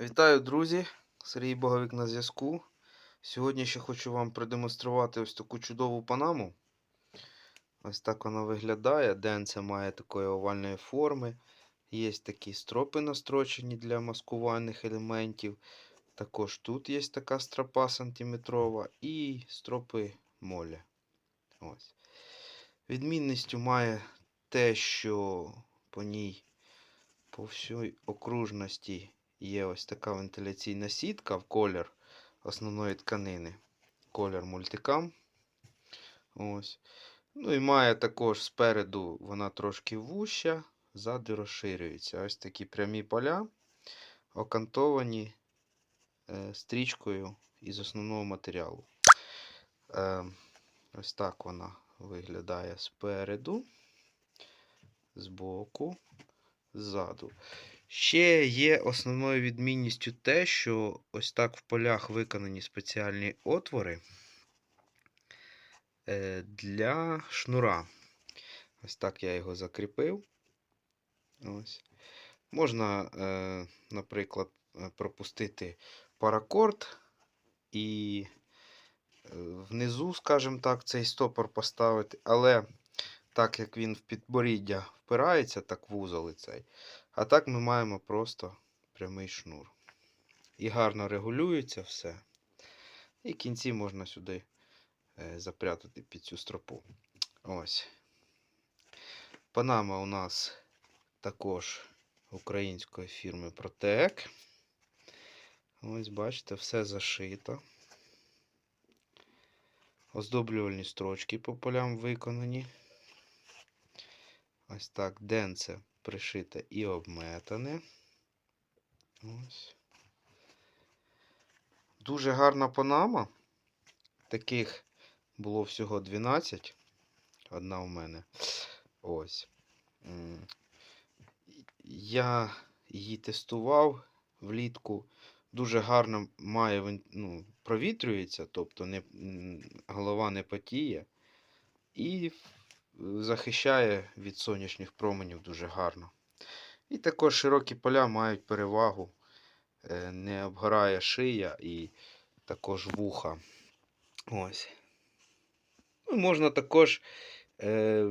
Вітаю, друзі! Сергій Боговик на зв'язку. Сьогодні ще хочу вам продемонструвати ось таку чудову панаму. Ось так вона виглядає. Денце має такої овальної форми. Є такі стропи настрочені для маскувальних елементів. Також тут є така стропа сантиметрова і стропи моля. Ось. Відмінністю має те, що по ній по всій окружності є ось така вентиляційна сітка в колір основної тканини. Колір мультикам. Ось. Ну і має також спереду вона трошки вуща, ззаду розширюється. Ось такі прямі поля, окантовані е, стрічкою із основного матеріалу. Е, ось так вона виглядає спереду, збоку, ззаду. Ще є основною відмінністю те, що ось так в полях виконані спеціальні отвори е, для шнура. Ось так я його закріпив. Ось. Можна, е, наприклад, е, пропустити паракорд і внизу, скажімо так, цей стопор поставити, але так як він в підборіддя впирається, так вузол і цей. А так ми маємо просто прямий шнур. І гарно регулюється все. І кінці можна сюди е, запрятати під цю стропу. Ось. Панама у нас також української фірми Protec. Ось, бачите, все зашито. Оздоблювальні строчки по полям виконані. Ось так денце пришите і обметане. Ось. Дуже гарна панама. Таких було всього 12. Одна у мене. Ось. Я її тестував влітку. Дуже гарно має ну, провітрюється, тобто не, голова не потіє. І захищає від сонячних променів дуже гарно. І також широкі поля мають перевагу, е, не обгорає шия і також вуха. Ось. Ну, можна також, е,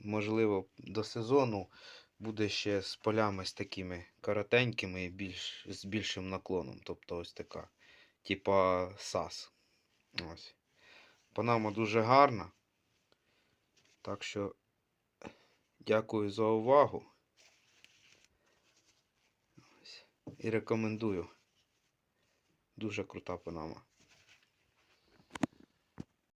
можливо, до сезону буде ще з полями з такими коротенькими і більш, з більшим наклоном. Тобто ось така, типа сас. Ось. Панама дуже гарна. Так що дякую за увагу. І рекомендую. Дуже крута панама.